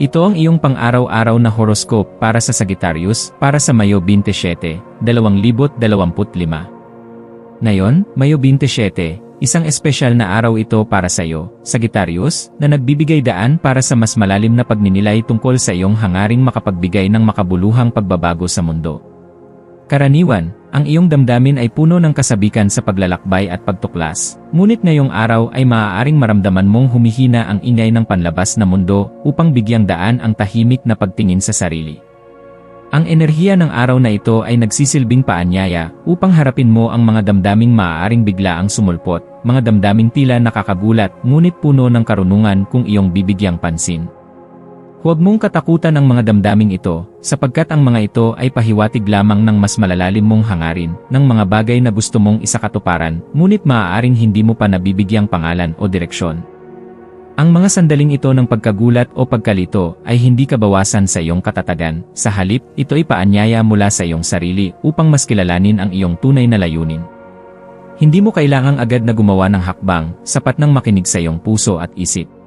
Ito ang iyong pang-araw-araw na horoscope para sa Sagittarius para sa Mayo 27, 2025. Ngayon, Mayo 27, isang espesyal na araw ito para sa iyo, Sagittarius, na nagbibigay daan para sa mas malalim na pagninilay tungkol sa iyong hangaring makapagbigay ng makabuluhang pagbabago sa mundo. Karaniwan, ang iyong damdamin ay puno ng kasabikan sa paglalakbay at pagtuklas, ngunit ngayong araw ay maaaring maramdaman mong humihina ang ingay ng panlabas na mundo upang bigyang daan ang tahimik na pagtingin sa sarili. Ang enerhiya ng araw na ito ay nagsisilbing paanyaya upang harapin mo ang mga damdaming maaaring bigla ang sumulpot, mga damdaming tila nakakagulat ngunit puno ng karunungan kung iyong bibigyang pansin. Huwag mong katakutan ang mga damdaming ito, sapagkat ang mga ito ay pahiwatig lamang ng mas malalalim mong hangarin, ng mga bagay na gusto mong isakatuparan, ngunit maaaring hindi mo pa nabibigyang pangalan o direksyon. Ang mga sandaling ito ng pagkagulat o pagkalito ay hindi kabawasan sa iyong katatagan, sa halip, ito ay paanyaya mula sa iyong sarili upang mas kilalanin ang iyong tunay na layunin. Hindi mo kailangang agad na gumawa ng hakbang, sapat nang makinig sa iyong puso at isip.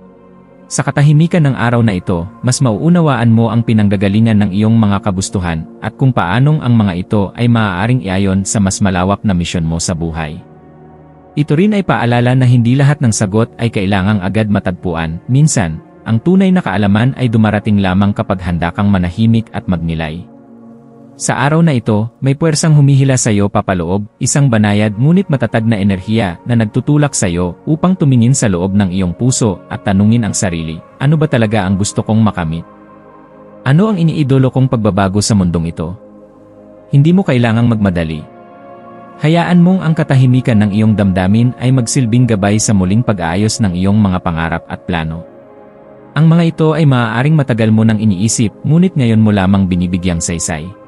Sa katahimikan ng araw na ito, mas mauunawaan mo ang pinanggagalingan ng iyong mga kabustuhan at kung paanong ang mga ito ay maaaring iayon sa mas malawak na misyon mo sa buhay. Ito rin ay paalala na hindi lahat ng sagot ay kailangang agad matagpuan. Minsan, ang tunay na kaalaman ay dumarating lamang kapag handa kang manahimik at magnilay. Sa araw na ito, may puwersang humihila sa iyo papaloob, isang banayad ngunit matatag na enerhiya na nagtutulak sa iyo upang tumingin sa loob ng iyong puso at tanungin ang sarili, ano ba talaga ang gusto kong makamit? Ano ang iniidolo kong pagbabago sa mundong ito? Hindi mo kailangang magmadali. Hayaan mong ang katahimikan ng iyong damdamin ay magsilbing gabay sa muling pag-aayos ng iyong mga pangarap at plano. Ang mga ito ay maaaring matagal mo nang iniisip ngunit ngayon mo lamang binibigyang saysay.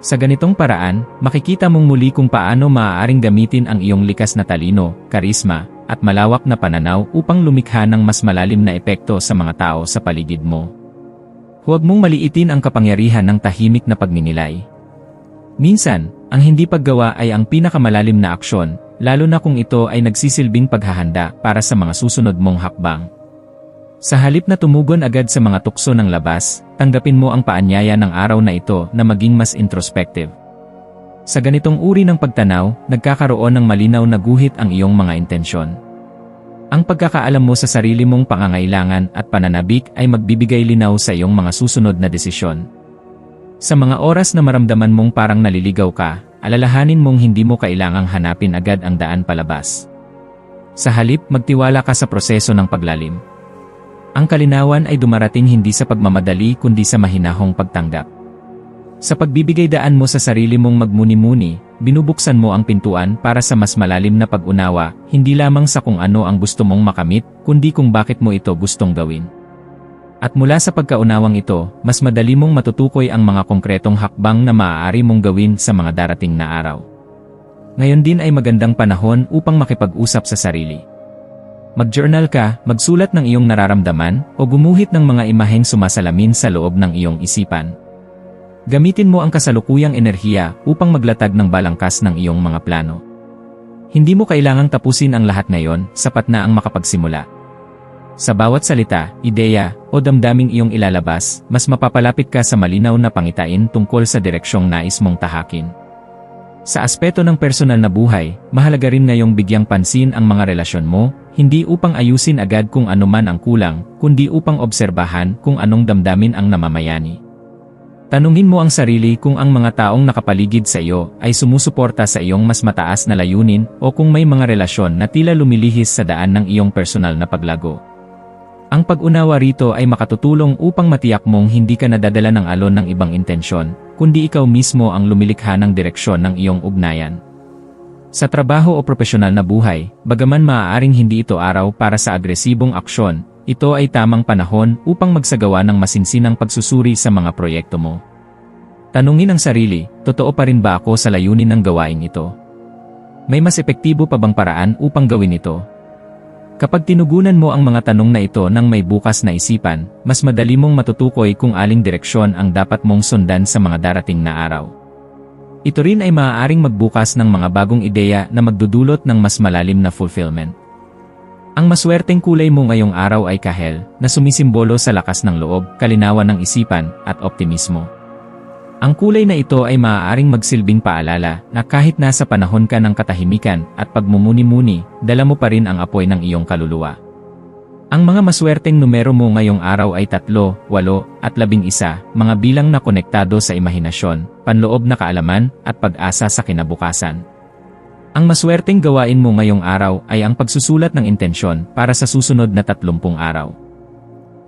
Sa ganitong paraan, makikita mong muli kung paano maaaring gamitin ang iyong likas na talino, karisma, at malawak na pananaw upang lumikha ng mas malalim na epekto sa mga tao sa paligid mo. Huwag mong maliitin ang kapangyarihan ng tahimik na pagninilay. Minsan, ang hindi paggawa ay ang pinakamalalim na aksyon, lalo na kung ito ay nagsisilbing paghahanda para sa mga susunod mong hakbang. Sa halip na tumugon agad sa mga tukso ng labas, tanggapin mo ang paanyaya ng araw na ito na maging mas introspective. Sa ganitong uri ng pagtanaw, nagkakaroon ng malinaw na guhit ang iyong mga intensyon. Ang pagkakaalam mo sa sarili mong pangangailangan at pananabik ay magbibigay linaw sa iyong mga susunod na desisyon. Sa mga oras na maramdaman mong parang naliligaw ka, alalahanin mong hindi mo kailangang hanapin agad ang daan palabas. Sa halip, magtiwala ka sa proseso ng paglalim. Ang kalinawan ay dumarating hindi sa pagmamadali kundi sa mahinahong pagtanggap. Sa pagbibigay daan mo sa sarili mong magmuni-muni, binubuksan mo ang pintuan para sa mas malalim na pag-unawa, hindi lamang sa kung ano ang gusto mong makamit, kundi kung bakit mo ito gustong gawin. At mula sa pagkaunawang ito, mas madali mong matutukoy ang mga konkretong hakbang na maaari mong gawin sa mga darating na araw. Ngayon din ay magandang panahon upang makipag-usap sa sarili. Mag-journal ka, magsulat ng iyong nararamdaman, o gumuhit ng mga imaheng sumasalamin sa loob ng iyong isipan. Gamitin mo ang kasalukuyang enerhiya upang maglatag ng balangkas ng iyong mga plano. Hindi mo kailangang tapusin ang lahat ngayon, sapat na ang makapagsimula. Sa bawat salita, ideya, o damdaming iyong ilalabas, mas mapapalapit ka sa malinaw na pangitain tungkol sa direksyong nais mong tahakin. Sa aspeto ng personal na buhay, mahalaga rin ngayong bigyang pansin ang mga relasyon mo, hindi upang ayusin agad kung ano man ang kulang, kundi upang obserbahan kung anong damdamin ang namamayani. Tanungin mo ang sarili kung ang mga taong nakapaligid sa iyo ay sumusuporta sa iyong mas mataas na layunin o kung may mga relasyon na tila lumilihis sa daan ng iyong personal na paglago. Ang pag-unawa rito ay makatutulong upang matiyak mong hindi ka nadadala ng alon ng ibang intensyon, kundi ikaw mismo ang lumilikha ng direksyon ng iyong ugnayan. Sa trabaho o profesional na buhay, bagaman maaaring hindi ito araw para sa agresibong aksyon, ito ay tamang panahon upang magsagawa ng masinsinang pagsusuri sa mga proyekto mo. Tanungin ang sarili, totoo pa rin ba ako sa layunin ng gawain ito? May mas epektibo pa bang paraan upang gawin ito? Kapag tinugunan mo ang mga tanong na ito ng may bukas na isipan, mas madali mong matutukoy kung aling direksyon ang dapat mong sundan sa mga darating na araw. Ito rin ay maaaring magbukas ng mga bagong ideya na magdudulot ng mas malalim na fulfillment. Ang maswerteng kulay mo ngayong araw ay kahel, na sumisimbolo sa lakas ng loob, kalinawan ng isipan, at optimismo. Ang kulay na ito ay maaaring magsilbing paalala na kahit nasa panahon ka ng katahimikan at pagmumuni-muni, dala mo pa rin ang apoy ng iyong kaluluwa. Ang mga maswerteng numero mo ngayong araw ay 3, 8, at 11, mga bilang na konektado sa imahinasyon, panloob na kaalaman, at pag-asa sa kinabukasan. Ang maswerteng gawain mo ngayong araw ay ang pagsusulat ng intensyon para sa susunod na 30 araw.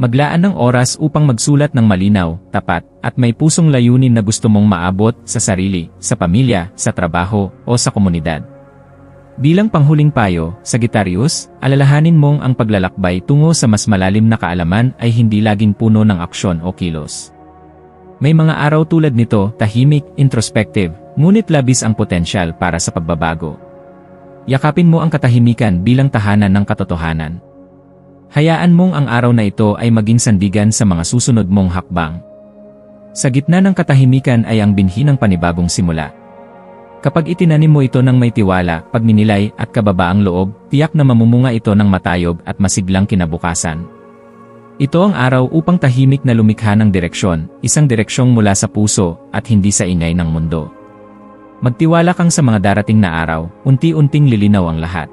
Maglaan ng oras upang magsulat ng malinaw, tapat, at may pusong layunin na gusto mong maabot sa sarili, sa pamilya, sa trabaho, o sa komunidad. Bilang panghuling payo, Sagittarius, alalahanin mong ang paglalakbay tungo sa mas malalim na kaalaman ay hindi laging puno ng aksyon o kilos. May mga araw tulad nito, tahimik, introspective, ngunit labis ang potensyal para sa pagbabago. Yakapin mo ang katahimikan bilang tahanan ng katotohanan. Hayaan mong ang araw na ito ay maging sandigan sa mga susunod mong hakbang. Sa gitna ng katahimikan ay ang binhi ng panibagong simula. Kapag itinanim mo ito ng may tiwala, pagninilay at kababaang loob, tiyak na mamumunga ito ng matayog at masiglang kinabukasan. Ito ang araw upang tahimik na lumikha ng direksyon, isang direksyong mula sa puso at hindi sa ingay ng mundo. Magtiwala kang sa mga darating na araw, unti-unting lilinaw ang lahat.